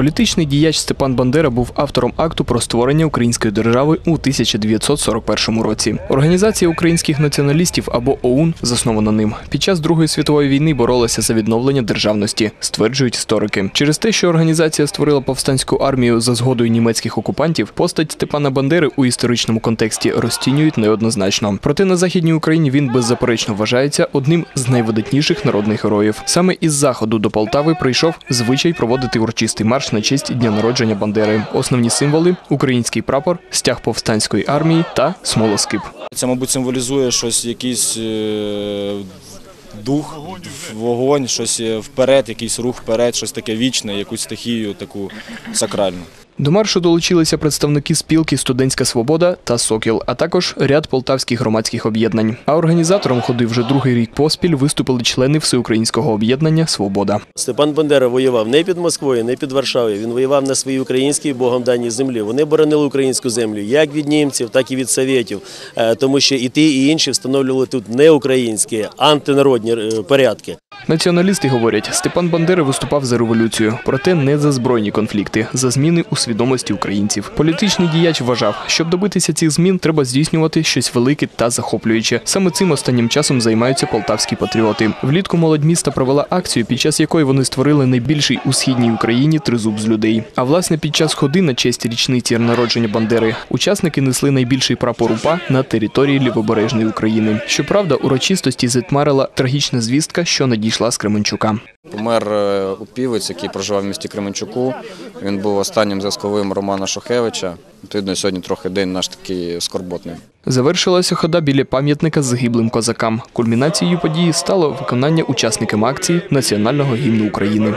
Політичний діяч Степан Бандера був автором акту про створення української держави у 1941 році. Організація українських націоналістів або ОУН заснована ним. Під час Другої світової війни боролася за відновлення державності, стверджують історики. Через те, що організація створила повстанську армію за згодою німецьких окупантів, постать Степана Бандери у історичному контексті розцінюють неоднозначно. Проте на західній Україні він беззаперечно вважається одним з найвидатніших народних героїв. Саме із заходу до Полтави прийшов звичай проводити урочистий марш на честь дня народження Бандери. Основні символи український прапор, стяг повстанської армії та смолоскип. Це, мабуть, символізує щось, якийсь е, дух, вогонь, щось е, вперед, якийсь рух вперед, щось таке вічне, якусь стихію таку сакральну. До маршу долучилися представники спілки Студентська свобода та Сокіл, а також ряд полтавських громадських об'єднань. А організатором ходи вже другий рік поспіль виступили члени всеукраїнського об'єднання Свобода. Степан Бандера воював не під Москвою, не під Варшавою. Він воював на своїй українській богом даній землі. Вони боронили українську землю як від німців, так і від совєтів, Е, тому що і ті, і інші встановлювали тут не українські, антинародні е, порядки. Націоналісти говорять, Степан Бандера виступав за революцію, проте не за збройні конфлікти, за зміни у свідомості українців. Політичний діяч вважав, щоб добитися цих змін, треба здійснювати щось велике та захоплююче. Саме цим останнім часом займаються полтавські патріоти. Влітку молодь міста провела акцію, під час якої вони створили найбільший у східній Україні тризуб з людей. А власне під час ходи на честь річниці народження Бандери учасники несли найбільший прапор УПА на території лівобережної України. Щоправда, урочистості затьмарила трагічна звістка, що надійшла з Кременчука. Помер опівець, упівець, який проживав в місті Кременчуку. Він був останнім зв'язковим Романа Шухевича. Відповідно, сьогодні трохи день наш такий скорботний. Завершилася хода біля пам'ятника загиблим козакам. Кульмінацією події стало виконання учасниками акції національного гімну України.